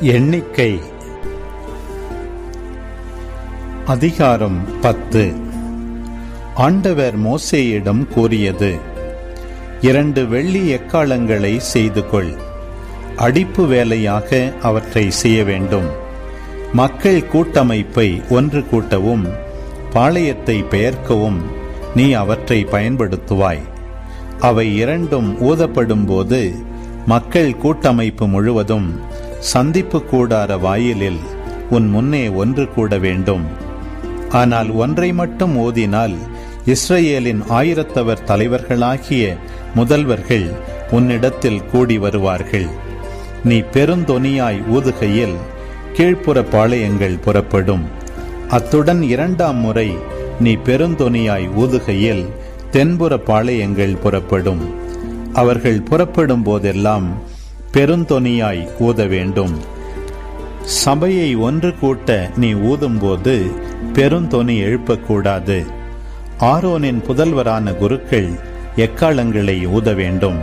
எண்ணிக்கை. அதிகாரம் பத்து. ஆண்டவர் மோசேயிடம் கூறியது இரண்டு வெள்ளி எக்காளங்களை செய்து கொள் அடிப்பு வேலையாக அவற்றை செய்ய வேண்டும். மக்கள் கூட்டமைப்பை ஒன்று கூட்டவும் பாளையத்தை பெயர்க்கவும் நீ அவற்றை பயன்படுத்துவாய். அவை இரண்டும் ஊதப்படும் போது மக்கள் கூட்டமைப்பு முழுவதும் சந்திப்பு கூடார வாயிலில் உன் முன்னே ஒன்று கூட வேண்டும். ஆனால் ஒன்றை மட்டும் ஓதினால் இஸ்ரேலின் ஆயிரத்தவர் தலைவர்களாகிய முதல்வர்கள் உன்னிடத்தில் கூடி வருவார்கள். நீ பெருந்தொனியாய் ஊதுகையில் கீழ்ப்புற பாளையங்கள் புறப்படும். அத்துடன் இரண்டாம் முறை நீ பெருந்தொனியாய் ஊதுகையில் தென்புற பாளையங்கள் புறப்படும். அவர்கள் புறப்படும் போதெல்லாம் பெருந்தொனியாய் ஊத வேண்டும். சபையை ஒன்று கூட்ட நீ ஊதும்போது பெருந்தொனி எழுப்பக்கூடாது. ஆரோனின் புதல்வரான குருக்கள் எக்காலங்களை ஊத வேண்டும்.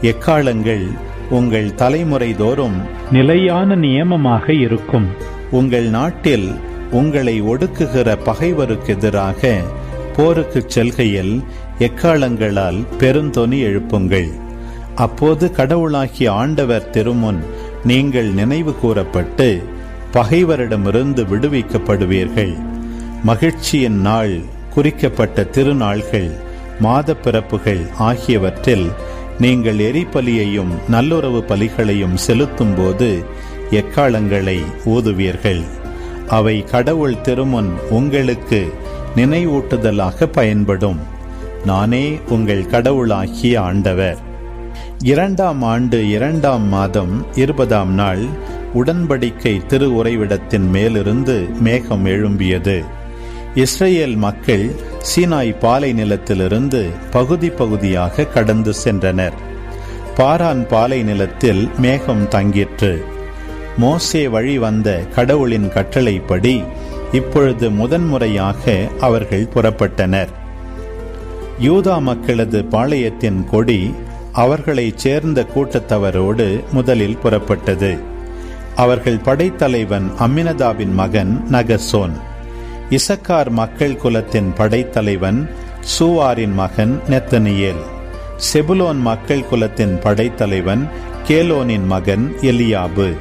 எக்காலங்கள் உங்கள் தலைமுறை தோறும் நிலையான நியமமாக இருக்கும். உங்கள் நாட்டில் உங்களை ஒடுக்குகிற பகைவருக்கு எதிராக போருக்குச் செல்கையில் எக்காலங்களால் பெருந்தொனி எழுப்புங்கள். அப்போது கடவுளாகிய ஆண்டவர் திருமுன் நீங்கள் நினைவு கூறப்பட்டு பகைவரிடமிருந்து விடுவிக்கப்படுவீர்கள். மகிழ்ச்சியின் நாள் குறிக்கப்பட்ட திருநாள்கள் மாத பிறப்புகள் ஆகியவற்றில் நீங்கள் எரிபலியையும் நல்லுறவு பலிகளையும் செலுத்தும் போது எக்காலங்களை ஊதுவீர்கள்? அவை கடவுள் திருமுன் உங்களுக்கு நினைவூட்டுதலாக பயன்படும். நானே உங்கள் கடவுளாகிய ஆண்டவர். இரண்டாம் ஆண்டு இரண்டாம் மாதம் இருபதாம் நாள் உடன்படிக்கை திரு உறைவிடத்தின் மேலிருந்து மேகம் எழும்பியது. இஸ்ரேல் மக்கள் சீனாய் பாலை நிலத்திலிருந்து பகுதி பகுதியாக கடந்து சென்றனர். பாரான் பாலை நிலத்தில் மேகம் தங்கிற்று. மோசே வழி வந்த கடவுளின் கட்டளைப்படி இப்பொழுது முதன்முறையாக அவர்கள் புறப்பட்டனர். யூதா மக்களது பாளையத்தின் கொடி அவர்களைச் சேர்ந்த கூட்டத்தவரோடு முதலில் புறப்பட்டது. அவர்கள் படைத்தலைவன் அம்மினதாவின் மகன் நகசோன். இசக்கார் மக்கள் குலத்தின் படைத்தலைவன் சூவாரின் மகன் நெத்தனியேல். செபுலோன் மக்கள் குலத்தின் படைத்தலைவன் கேலோனின் மகன் எலியாபு.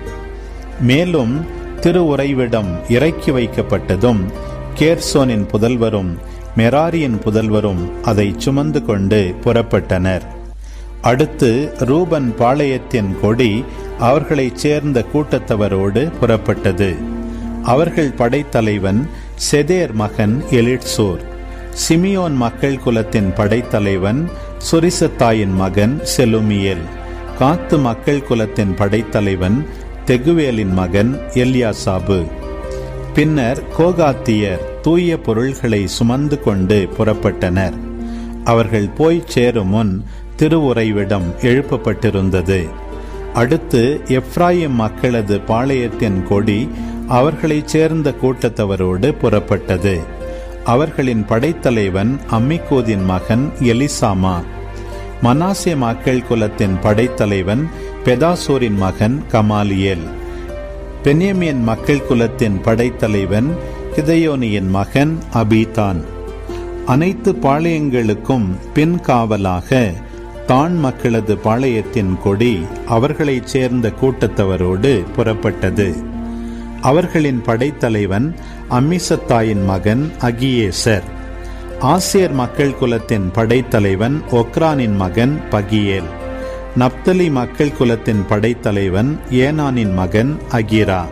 மேலும் திரு உறைவிடம் இறக்கி வைக்கப்பட்டதும் கேர்சோனின் புதல்வரும் மெராரியின் புதல்வரும் அதை சுமந்து கொண்டு புறப்பட்டனர். அடுத்து ரூபன் பாளையத்தின் கொடி அவர்களைச் சேர்ந்த கூட்டத்தவரோடு புறப்பட்டது. அவர்கள் படைத்தலைவன் செதேர் மகன் எலிட்சோர். சிமியோன் மக்கள் குலத்தின் படைத்தலைவன் சுரிசத்தாயின் மகன் செலுமியேல். காத்து மக்கள் குலத்தின் படைத்தலைவன் தெகுவேலின் மகன் எல்யாசாபு. பின்னர் கோகாத்தியர் தூய பொருள்களை சுமந்து கொண்டு புறப்பட்டனர். அவர்கள் போய் சேரும் முன் திருவுறைவிடம் எழுப்பப்பட்டிருந்தது. அடுத்து எப்ராயிம் மக்களது பாளையத்தின் கொடி அவர்களைச் சேர்ந்த கூட்டத்தவரோடு புறப்பட்டது. அவர்களின் படைத்தலைவன் அம்மிகோதின் மகன் எலிசாமா. மனாசே மக்கள் குலத்தின் படைத்தலைவன் பெதாசோரின் மகன் கமாலியேல். பெனியமியன் மக்கள் குலத்தின் படைத்தலைவன் கிதையோனியின் மகன் அபீதான். அனைத்து பாளையங்களுக்கும் பின் காவலாக தான் மக்களது பாளையத்தின் கொடி அவர்களைச் சேர்ந்த கூட்டத்தவரோடு புறப்பட்டது. அவர்களின் படைத்தலைவன் அம்மிசத்தாயின் மகன் அகியேசர். ஆசியர் மக்கள் குலத்தின் படைத்தலைவன் ஒக்ரானின் மகன் பகியேல். நப்தலி மக்கள் குலத்தின் படைத்தலைவன் ஏனானின் மகன் அகிரா.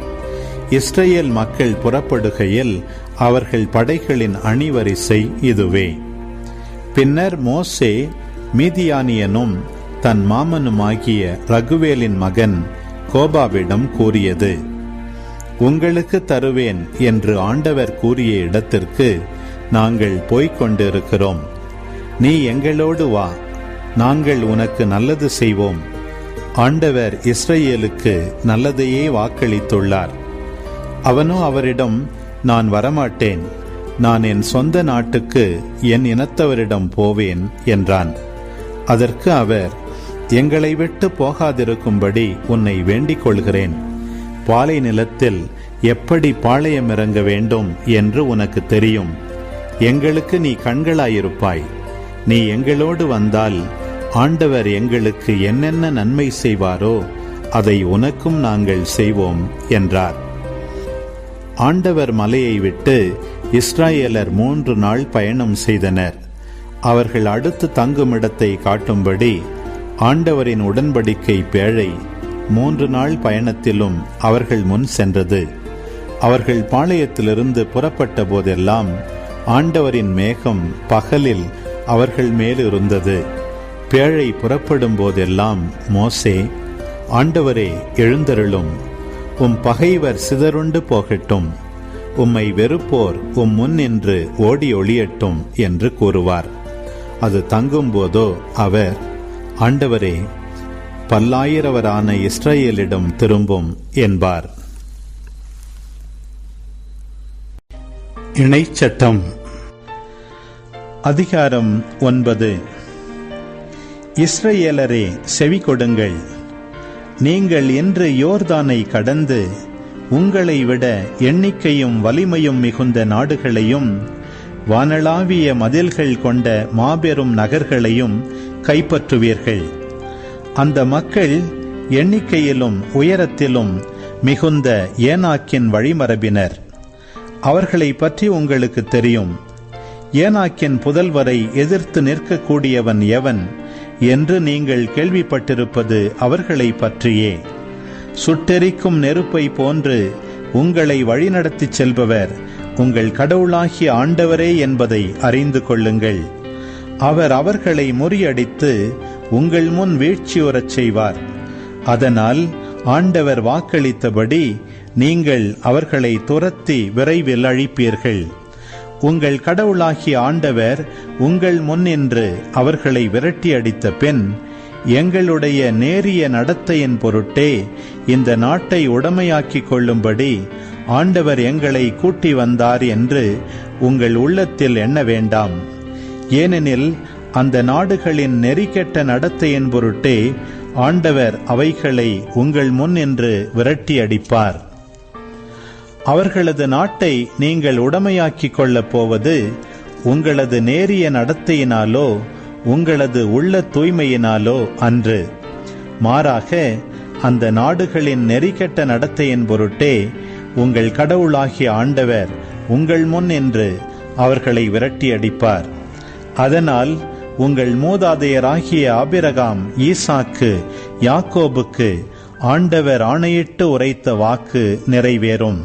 இஸ்ரேல் மக்கள் புறப்படுகையில் அவர்கள் படைகளின் அணிவரிசை இதுவே. பின்னர் மோசே மீதியானியனும் தன் மாமனுமாகிய ரகுவேலின் மகன் கோபாவிடம் கூறியது உங்களுக்கு தருவேன் என்று ஆண்டவர் கூறிய இடத்திற்கு நாங்கள் போய்க் கொண்டிருக்கிறோம். நீ எங்களோடு வா நாங்கள் உனக்கு நல்லது செய்வோம். ஆண்டவர் இஸ்ரேலுக்கு நல்லதையே வாக்களித்துள்ளார். அவனோ அவரிடம் நான் வரமாட்டேன். நான் என் சொந்த நாட்டுக்கு என் இனத்தவரிடம் போவேன் என்றான். அதற்கு அவர் எங்களை விட்டு போகாதிருக்கும்படி உன்னை வேண்டிக் கொள்கிறேன் பாலை நிலத்தில் எப்படி பாளையம் இறங்க வேண்டும் என்று உனக்கு தெரியும். எங்களுக்கு நீ கண்களாயிருப்பாய். நீ எங்களோடு வந்தால் ஆண்டவர் எங்களுக்கு என்னென்ன நன்மை செய்வாரோ அதை உனக்கும் நாங்கள் செய்வோம் என்றார். ஆண்டவர் மலையை விட்டு இஸ்ராயேலர் மூன்று நாள் பயணம் செய்தனர். அவர்கள் அடுத்து தங்குமிடத்தை காட்டும்படி ஆண்டவரின் உடன்படிக்கை பேழை மூன்று நாள் பயணத்திலும் அவர்கள் முன் சென்றது. அவர்கள் பாளையத்திலிருந்து புறப்பட்ட போதெல்லாம் ஆண்டவரின் மேகம் பகலில் அவர்கள் மேல் இருந்தது பேழை புறப்படும் போதெல்லாம் மோசே ஆண்டவரே எழுந்தருளும். உம் பகைவர் சிதறுண்டு போகட்டும். உம்மை வெறுப்போர் உம் முன் நின்று ஓடி ஒளியட்டும் என்று கூறுவார். அது தங்கும் போதோ அவர் ஆண்டவரே பல்லாயிரவரான இஸ்ரேலிடம் திரும்பும் என்பார். இணைச்சட்டம். அதிகாரம் ஒன்பது. இஸ்ரேலரே செவி கொடுங்கள். நீங்கள் என்று யோர்தானை கடந்து உங்களை விட எண்ணிக்கையும் வலிமையும் மிகுந்த நாடுகளையும் வானளாவிய மதில்கள் கொண்ட மாபெரும் நகர்களையும் கைப்பற்றுவீர்கள். அந்த மக்கள் எண்ணிக்கையிலும் உயரத்திலும் மிகுந்த ஏனாக்கின் வழிமரபினர். அவர்களை பற்றி உங்களுக்கு தெரியும். ஏனாக்கின் புதல்வரை எதிர்த்து நிற்கக்கூடியவன் எவன் என்று நீங்கள் கேள்விப்பட்டிருப்பது அவர்களை பற்றியே. சுட்டெரிக்கும் நெருப்பை போன்று உங்களை வழிநடத்திச் செல்பவர் உங்கள் கடவுளாகிய ஆண்டவரே என்பதை அறிந்து கொள்ளுங்கள். அவர் அவர்களை முறியடித்து உங்கள் முன் வீழ்ச்சியுறச் செய்வார். அதனால் ஆண்டவர் வாக்களித்தபடி நீங்கள் அவர்களை துரத்தி விரைவில் அழிப்பீர்கள். உங்கள் கடவுளாகிய ஆண்டவர் உங்கள் முன்னின்று அவர்களை விரட்டி அடித்த பின் எங்களுடைய நேரிய நடத்தையின் பொருட்டே இந்த நாட்டை உடமையாக்கிக் கொள்ளும்படி ஆண்டவர் எங்களை கூட்டி வந்தார் என்று உங்கள் உள்ளத்தில் எண்ண வேண்டாம். ஏனெனில் அந்த நாடுகளின் நெறிக்கெட்ட நடத்தையின் பொருட்டே ஆண்டவர் அவைகளை உங்கள் முன் என்று விரட்டி அடிப்பார் அவர்களது நாட்டை நீங்கள் உடமையாக்கிக் கொள்ளப் போவது உங்களது நேரிய நடத்தையினாலோ உங்களது உள்ள தூய்மையினாலோ அன்று. மாறாக அந்த நாடுகளின் நெறிக்கெட்ட நடத்தையின் பொருட்டே உங்கள் கடவுளாகிய ஆண்டவர் உங்கள் முன் என்று அவர்களை விரட்டி அடிப்பார் அதனால் உங்கள் மூதாதையராகிய ஆபிரகாம் ஈசாக்கு யாக்கோபுக்கு ஆண்டவர் ஆணையிட்டு உரைத்த வாக்கு நிறைவேறும்.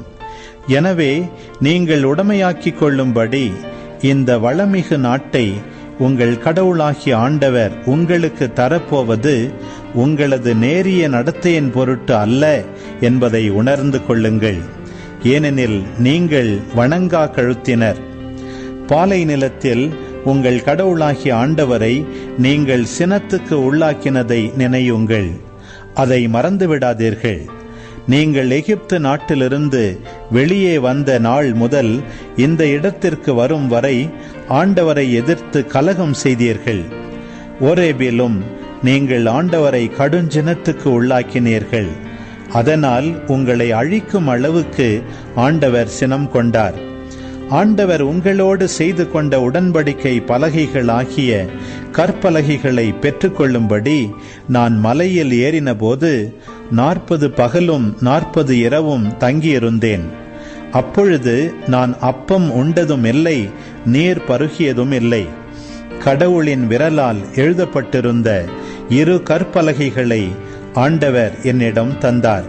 எனவே நீங்கள் உடமையாக்கிக் கொள்ளும்படி இந்த வளமிகு நாட்டை உங்கள் கடவுளாகிய ஆண்டவர் உங்களுக்கு தரப்போவது உங்களது நேரிய நடத்தையின் பொருட்டு அல்ல என்பதை உணர்ந்து கொள்ளுங்கள். ஏனெனில் நீங்கள் வணங்கா கழுத்தினர். பாலை நிலத்தில் உங்கள் கடவுளாகிய ஆண்டவரை நீங்கள் சினத்துக்கு உள்ளாக்கினதை நினையுங்கள். அதை மறந்துவிடாதீர்கள். நீங்கள் எகிப்து நாட்டிலிருந்து வெளியே வந்த நாள் முதல் இந்த இடத்திற்கு வரும் வரை ஆண்டவரை எதிர்த்து கலகம் செய்தீர்கள். ஒரேபிலும் நீங்கள் ஆண்டவரை கடுஞ்சினத்துக்கு உள்ளாக்கினீர்கள். அதனால் உங்களை அழிக்கும் அளவுக்கு ஆண்டவர் சினம் கொண்டார். ஆண்டவர் உங்களோடு செய்து கொண்ட உடன்படிக்கை பலகைகளாகிய கற்பலகைகளை பெற்றுக்கொள்ளும்படி நான் மலையில் ஏறினபோது நாற்பது பகலும் நாற்பது இரவும் தங்கியிருந்தேன். அப்பொழுது நான் அப்பம் உண்டதும் இல்லை நீர் பருகியதும் இல்லை. கடவுளின் விரலால் எழுதப்பட்டிருந்த இரு கற்பலகைகளை ஆண்டவர் என்னிடம் தந்தார்.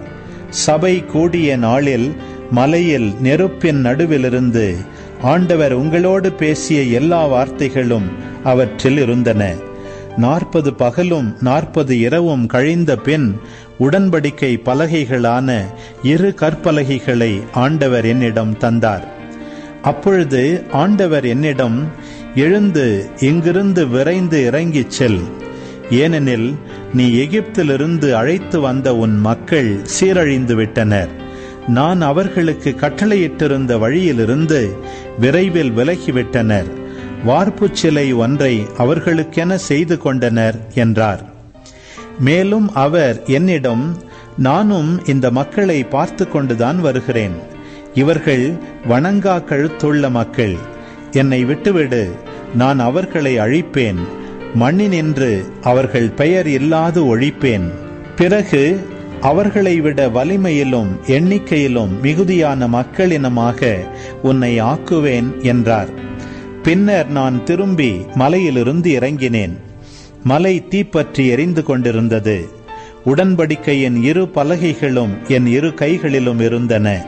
சபை கூடிய நாளில் மலையில் நெருப்பின் நடுவிலிருந்து ஆண்டவர் உங்களோடு பேசிய எல்லா வார்த்தைகளும் அவற்றில் இருந்தன. நாற்பது பகலும் நாற்பது இரவும் கழிந்த பின் உடன்படிக்கை பலகைகளான இரு கற்பலகைகளை ஆண்டவர் என்னிடம் தந்தார். அப்பொழுது ஆண்டவர் என்னிடம் எழுந்து இங்கிருந்து விரைந்து இறங்கிச் செல். ஏனெனில் நீ எகிப்திலிருந்து அழைத்து வந்த உன் மக்கள் சீரழிந்து விட்டனர். நான் அவர்களுக்கு கட்டளையிட்டிருந்த வழியிலிருந்து விரைவில் விலகிவிட்டனர். வார்ப்புச் சிலை ஒன்றை அவர்களுக்கென செய்து கொண்டனர் என்றார். மேலும் அவர் என்னிடம் நானும் இந்த மக்களை பார்த்து கொண்டுதான் வருகிறேன். இவர்கள் வணங்கா கழுத்துள்ள மக்கள். என்னை விட்டுவிடு. நான் அவர்களை அழிப்பேன். மண்ணினின்று அவர்கள் பெயர் இல்லாது ஒழிப்பேன். பிறகு அவர்களை விட வலிமையிலும் எண்ணிக்கையிலும் மிகுதியான மக்களினமாக உன்னை ஆக்குவேன் என்றார். பின்னர் நான் திரும்பி மலையிலிருந்து இறங்கினேன். மலை தீப்பற்றி எரிந்து கொண்டிருந்தது. உடன்படிக்கையின் இரு பலகைகளும் என் இரு கைகளிலும் இருந்தன.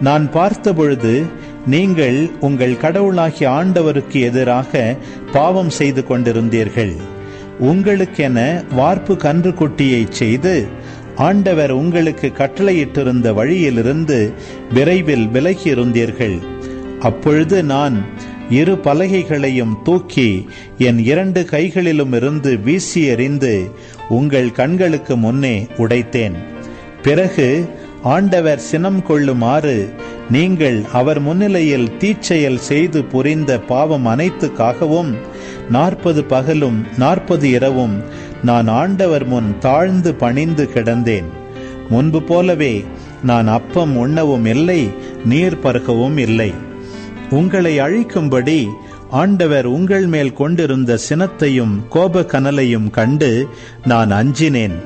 நான் பார்த்தபொழுது நீங்கள் உங்கள் கடவுளாகிய ஆண்டவருக்கு எதிராக பாவம் செய்து கொண்டிருந்தீர்கள். உங்களுக்கென வார்ப்பு கன்றுக்குட்டியை செய்து ஆண்டவர் உங்களுக்கு கட்டளையிட்டிருந்த வழியிலிருந்து விரைவில் விலகியிருந்தீர்கள். அப்பொழுது நான் இரு பலகைகளையும் தூக்கி என் இரண்டு கைகளிலும் இருந்து வீசி எறிந்து உங்கள் கண்களுக்கு முன்னே உடைத்தேன். பிறகு ஆண்டவர் சினம் கொள்ளுமாறு நீங்கள் அவர் முன்னிலையில் தீச்செயல் செய்து புரிந்த பாவம் அனைத்துக்காகவும் நாற்பது பகலும் நாற்பது இரவும் நான் ஆண்டவர் முன் தாழ்ந்து பணிந்து கிடந்தேன். முன்பு போலவே நான் அப்பம் உண்ணவும் இல்லை நீர் பருகவும் இல்லை. உங்களை அழிக்கும்படி ஆண்டவர் உங்கள் மேல் கொண்டிருந்த சினத்தையும் கோப கனலையும் கண்டு நான் அஞ்சினேன்.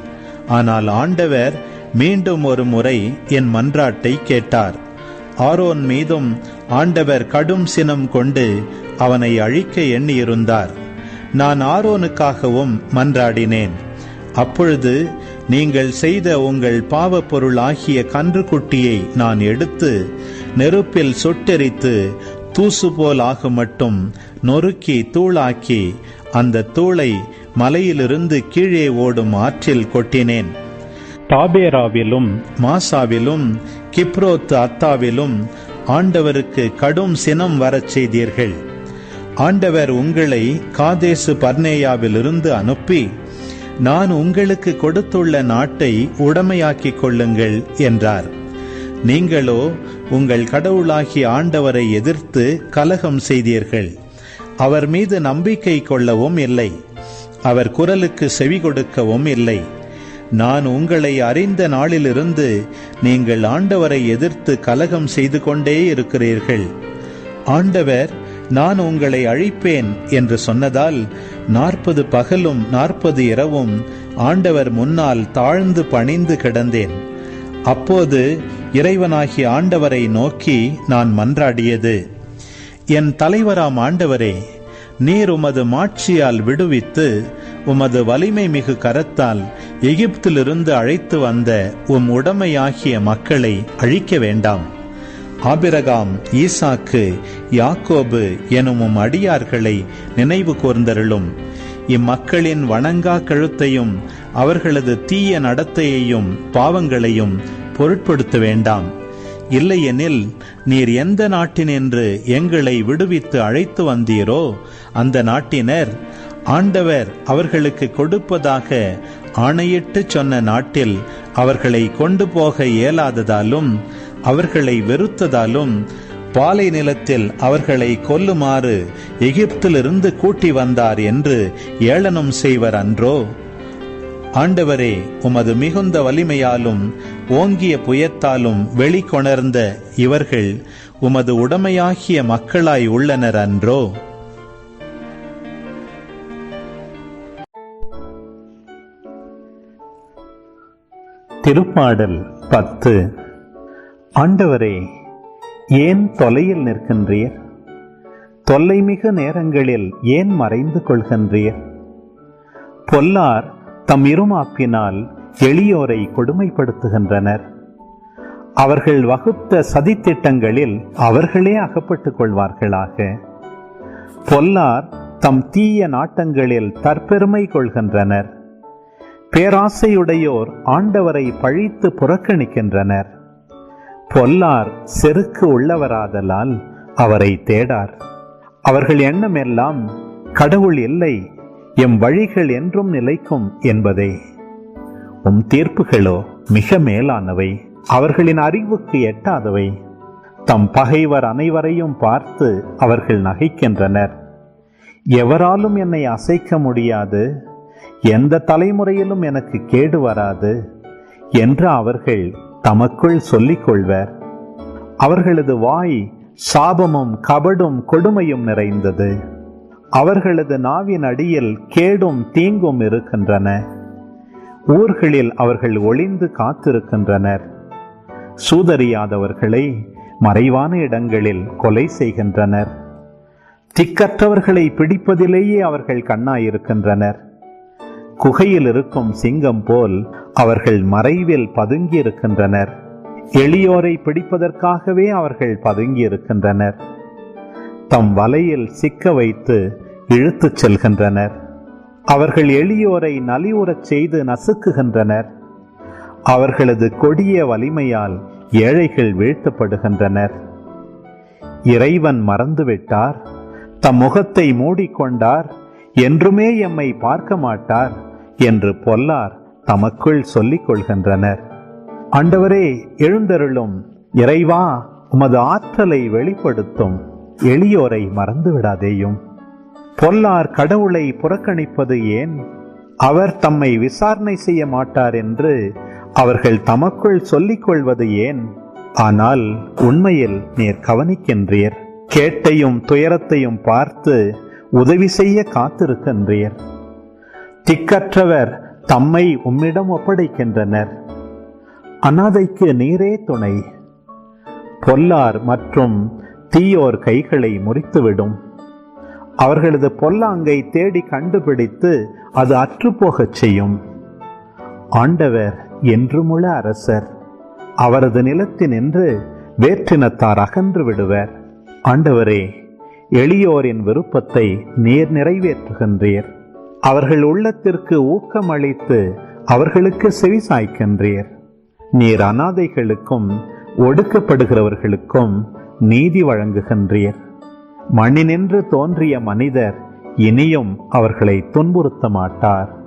ஆனால் ஆண்டவர் மீண்டும் ஒரு முறை என் மன்றாட்டை கேட்டார். ஆரோன் மீதும் ஆண்டவர் கடும் சினம் கொண்டு அவனை அழிக்க எண்ணியிருந்தார். நான் ஆரோனுக்காகவும் மன்றாடினேன். அப்பொழுது நீங்கள் செய்த உங்கள் பாவப் பொருளாகிய கன்றுக்குட்டியை நான் எடுத்து நெருப்பில் சொட்டெரித்து தூசு போல் ஆகும் மட்டும் நொறுக்கி தூளாக்கி அந்த தூளை மலையிலிருந்து கீழே ஓடும் ஆற்றில் கொட்டினேன். தாபேராவிலும் மாசாவிலும் கிப்ரோத் அத்தாவிலும் ஆண்டவருக்கு கடும் சினம் வரச் செய்தீர்கள். ஆண்டவர் உங்களை காதேசு பர்னேயாவிலிருந்து அனுப்பி நான் உங்களுக்கு கொடுத்துள்ள நாட்டை உடமையாக்கிக் கொள்ளுங்கள் என்றார். நீங்களோ உங்கள் கடவுளாகிய ஆண்டவரை எதிர்த்து கலகம் செய்தீர்கள். அவர் மீது நம்பிக்கை கொள்ளவும் இல்லை. அவர் குரலுக்கு செவி கொடுக்கவும் இல்லை. நான் உங்களை அறிந்த நாளிலிருந்து நீங்கள் ஆண்டவரை எதிர்த்து கலகம் செய்து கொண்டே இருக்கிறீர்கள். ஆண்டவர் நான் உங்களை அழிப்பேன் என்று சொன்னதால் நாற்பது பகலும் நாற்பது இரவும் ஆண்டவர் முன்னால் தாழ்ந்து பணிந்து கிடந்தேன். அப்போது இறைவனாகிய ஆண்டவரை நோக்கி நான் மன்றாடியது. என் தலைவராம் ஆண்டவரே நீர் உமது மாட்சியால் விடுவித்து உமது வலிமை மிகு கரத்தால் எகிப்திலிருந்து அழைத்து வந்த உம் உடமையாகிய மக்களை அழிக்க வேண்டாம். ஆபிரகாம் ஈசாக்கு யாக்கோபு எனும் உம் அடியார்களை நினைவு கூர்ந்தருளும். இம்மக்களின் வணங்கா கழுத்தையும் அவர்களது தீய நடத்தையையும் பாவங்களையும் பொருட்படுத்த வேண்டாம். இல்லையெனில் நீர் எந்த நாட்டினின்று எங்களை விடுவித்து அழைத்து வந்தீரோ அந்த நாட்டினர் ஆண்டவர் அவர்களுக்கு கொடுப்பதாக ஆணையிட்டு சொன்ன நாட்டில் அவர்களை கொண்டு போக இயலாததாலும் அவர்களை வெறுத்ததாலும் பாலை நிலத்தில் அவர்களை கொல்லுமாறு எகிப்திலிருந்து கூட்டி வந்தார் என்று ஏளனம் செய்வர் அன்றோ. ஆண்டவரே உமது மிகுந்த வலிமையாலும் ஓங்கிய புயத்தாலும் வெளிக்கொணர்ந்த இவர்கள் உமது உடமையாகிய மக்களாய் உள்ளனர் அன்றோ. திருப்பாடல் பத்து. ஆண்டவரே ஏன் தொலையில் நிற்கின்றீர்? தொல்லைமிகு நேரங்களில் ஏன் மறைந்து கொள்கின்றீர்? பொல்லார் தம் இருமாப்பினால் எளியோரை கொடுமைப்படுத்துகின்றனர். அவர்கள் வகுத்த சதித்திட்டங்களில் அவர்களே அகப்பட்டுக் கொள்வார்களாக. பொல்லார் தம் தீய நாட்டங்களில் தற்பெருமை கொள்கின்றனர். பேராசையுடையோர் ஆண்டவரை பழித்து புறக்கணிக்கின்றனர். பொல்லார் செருக்கு உள்ளவராதலால் அவரை தேடார். அவர்கள் எண்ணமெல்லாம் கடவுள் இல்லை எம் வழிகள் என்றும் நிலைக்கும் என்பதே. உம் தீர்ப்புகளோ மிக மேலானவை அவர்களின் அறிவுக்கு எட்டாதவை. தம் பகைவர் அனைவரையும் பார்த்து அவர்கள் நகைக்கின்றனர். எவராலும் என்னை அசைக்க முடியாது எந்த தலைமுறையிலும் எனக்கு கேடு வராது என்று அவர்கள் தமக்குள் சொல்லிக் கொள்வர். அவர்களது வாய் சாபமும் கபடும் கொடுமையும் நிறைந்தது. அவர்களது நாவின் அடியில் கேடும் தீங்கும் இருக்கின்றன. ஊர்களில் அவர்கள் ஒளிந்து காத்திருக்கின்றனர். சூதறியாதவர்களை மறைவான இடங்களில் கொலை செய்கின்றனர். திக்கற்றவர்களை பிடிப்பதிலேயே அவர்கள் கண்ணாயிருக்கின்றனர். குகையில் இருக்கும் சிங்கம் போல் அவர்கள் மறைவில் பதுங்கி இருக்கின்றனர் எளியோரை பிடிப்பதற்காகவே அவர்கள் பதுங்கி இருக்கின்றனர் தம் வலையில் சிக்க வைத்து இழுத்துச் செல்கின்றனர். அவர்கள் எளியோரை நலிவுறச் செய்து நசுக்குகின்றனர். அவர்களது கொடிய வலிமையால் ஏழைகள் வீழ்த்தப்படுகின்றனர். இறைவன் மறந்துவிட்டார். தம் முகத்தை மூடிக்கொண்டார். என்றுமே எம்மை பார்க்க மாட்டார் என்று பொல்லார் தமக்குள் சொல்லிக் கொள்கின்றனர். ஆண்டவரே எழுந்தருளும் இறைவா உமது ஆற்றலை வெளிப்படுத்தும். எளியோரை மறந்து விடாதேயும் பொல்லார் கடவுளை புறக்கணிப்பது ஏன்? அவர் தம்மை விசாரணை செய்ய மாட்டார் என்று அவர்கள் தமக்குள் சொல்லிக் கொள்வது ஏன்? ஆனால் உண்மையில் நீர் கவனிக்கின்றீர். கேட்டையும் துயரத்தையும் பார்த்து உதவி செய்ய காத்திருக்கின்றீர். திக்கற்றவர் தம்மை உம்மிடம் ஒப்படைக்கின்றனர். அனாதைக்கு நீரே துணை. பொல்லார் மற்றும் தீயோர் கைகளை முறித்துவிடும். அவர்களது பொல்லாங்கை தேடி கண்டுபிடித்து அது அற்றுப்போகச் செய்யும். ஆண்டவர் என்றுமுள்ள அரசர் அவரது நிலத்தினின்று வேற்றினத்தார் அகன்று விடுவர். ஆண்டவரே எளியோரின் விருப்பத்தை நீர் நிறைவேற்றுகின்றீர். அவர்கள் உள்ளத்திற்கு ஊக்கமளித்து அவர்களுக்கு செவிசாய்க்கின்றீர். நீர் அனாதைகளுக்கும் ஒடுக்கப்படுகிறவர்களுக்கும் நீதி வழங்குகின்றீர். மண்ணினின்று தோன்றிய மனிதர் இனியும் அவர்களை துன்புறுத்த மாட்டார்